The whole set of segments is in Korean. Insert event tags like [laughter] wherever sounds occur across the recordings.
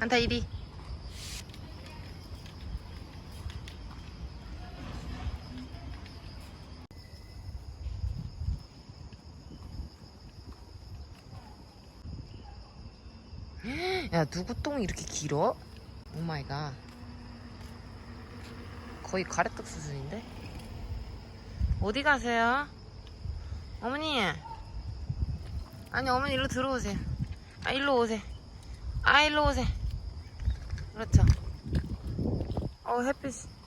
안타 이리. [gasps] 야 누구 똥이 이렇게 길어? 오 마이 갓. 거의 가래떡 수준인데? 어디 가세요? 어머니. 아니 어머니 일로 들어오세요. 아 일로 오세요. 아 일로 오세요. 그렇죠. 어 햇빛.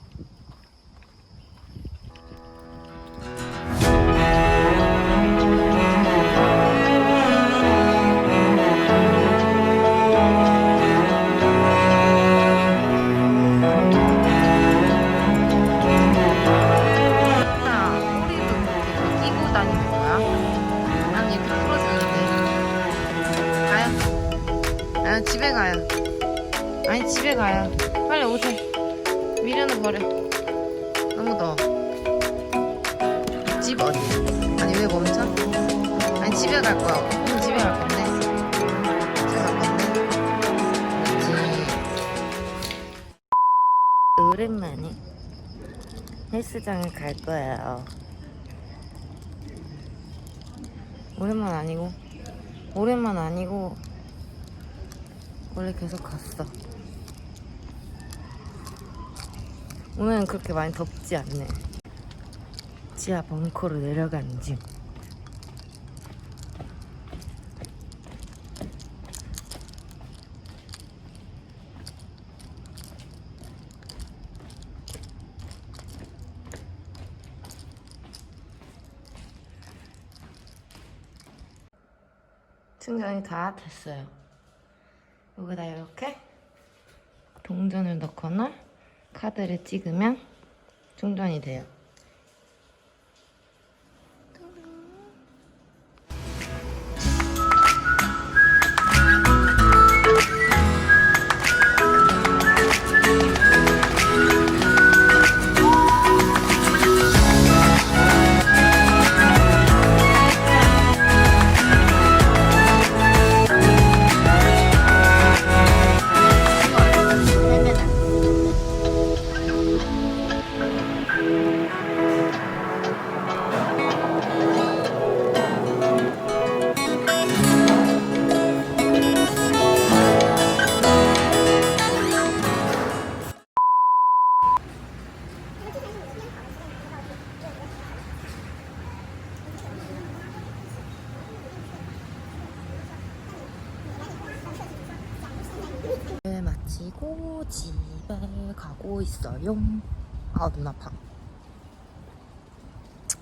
미련을 버려. 너무 더워. 집 어디? 아니 왜 멈춰? 아니 집에 갈 거야. 응, 집에 갈 건데. 집에 갈 건데. 오랜만에 헬스장에 갈 거예요. 오랜만 아니고 오랜만 아니고 원래 계속 갔어. 오늘은 그렇게 많이 덥지 않네. 지하 벙커로 내려가는 중. 충전이 다 됐어요. 여기다 이렇게 동전을 넣거나 카드를 찍으면 충전이 돼요. 마치고 집에 가고 있어요. 아, 눈 아파.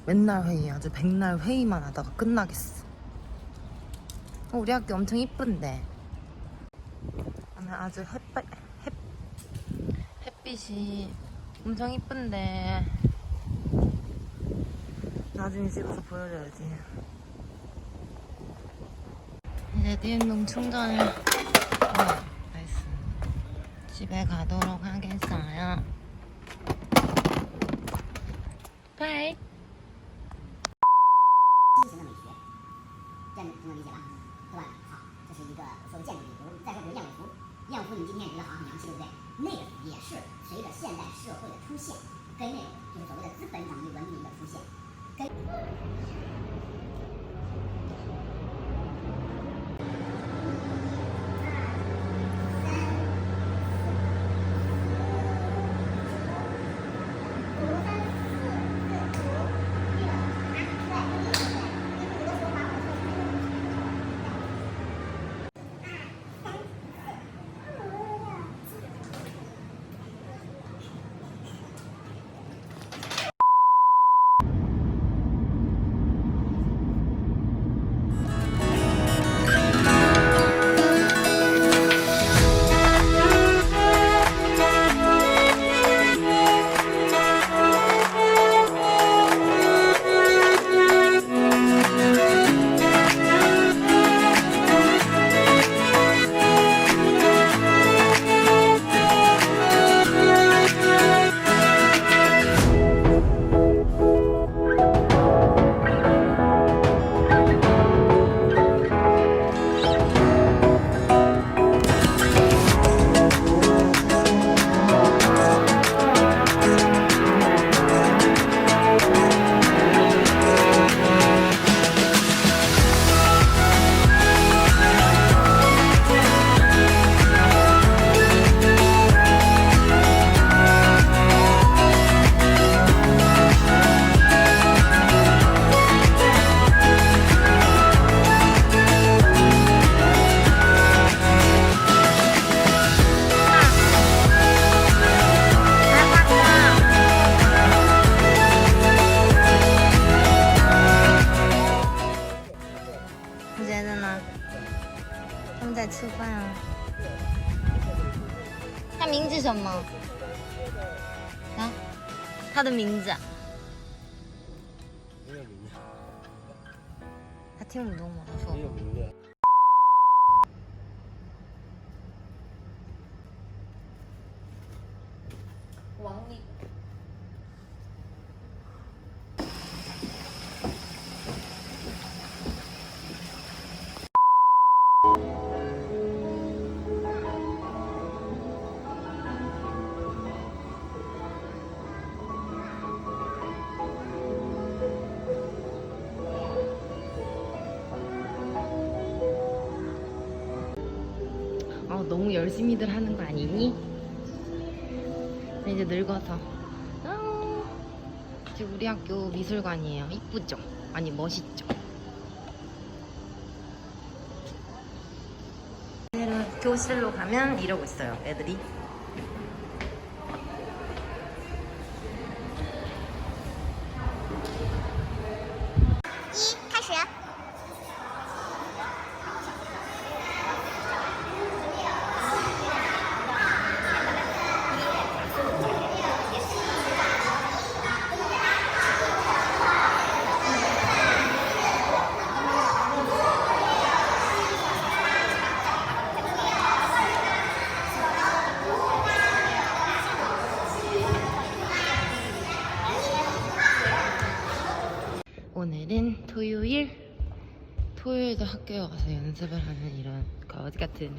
맨날 회의, 아주 백날 회의만 하다가 끝나겠어. 어, 우리 학교 엄청 이쁜데. 오늘 아주 햇빛, 햇, 햇빛이 엄청 이쁜데. 나중에 찍어서 보여줘야지. 이제 디엠동 충전을 어. 집에가도록하겠어요 바， 什么？啊，他的名字。没有名字，他听不懂吗？他说没。有名字。 열심히들 하는 거 아니니? 나 이제 늙어서. 아, 지금 우리 학교 미술관이에요. 이쁘죠? 아니, 멋있죠? 교실로 가면 이러고 있어요, 애들이. 토요일도 학교에 가서 연습을 하는 이런 거지 같은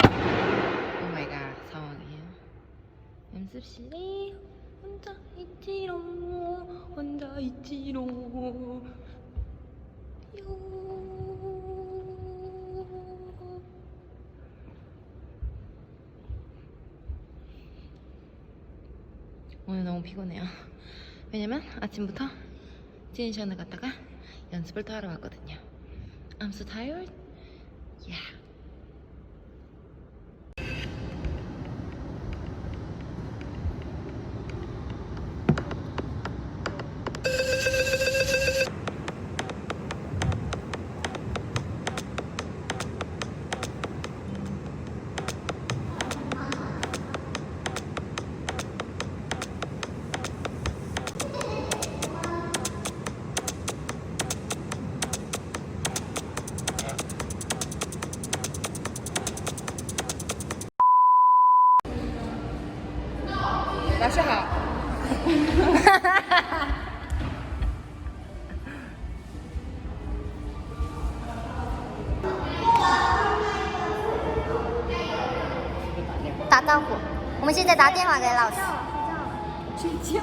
오마이갓 상황이에요. 연습실에 혼자 있지로 혼자 있지로 요. 오늘 너무 피곤해요. 왜냐면 아침부터 지니션을 갔다가 연습을 또 하러 왔거든요. I'm so tired. Yeah. 我们现在打电话给老师。睡觉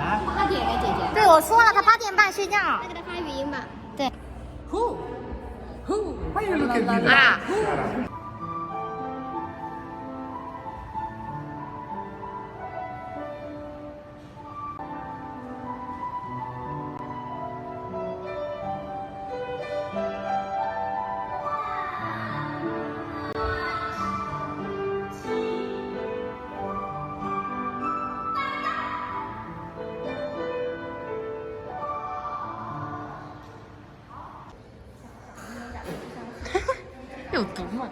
啊？八点给姐姐。对，我说了，他八点半睡觉。再给他发语音吧。对。Why you look 有毒吗？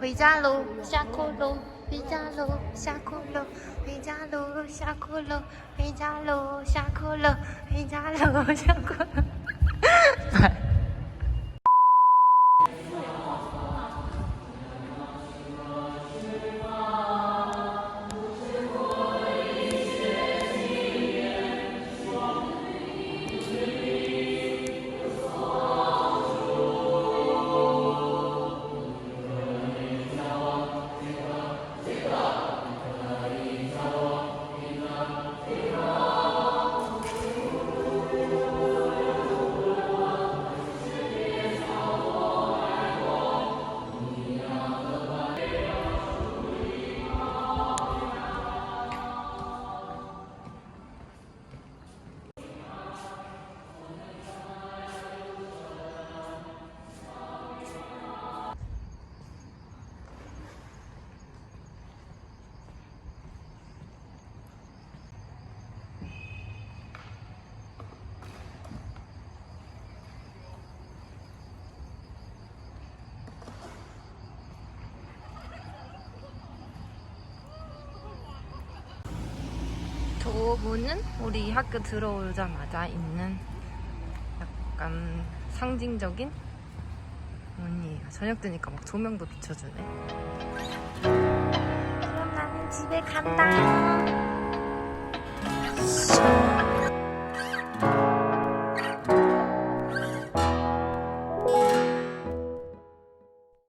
回家喽，下课喽，回家喽，下课喽，回家喽，下课喽，回家喽，下课喽，回家喽，下课 요거는 우리 학교 들어오자마자 있는 약간 상징적인 무늬예요. 저녁 되니까 막 조명도 비춰주네. 그럼 나는 집에 간다.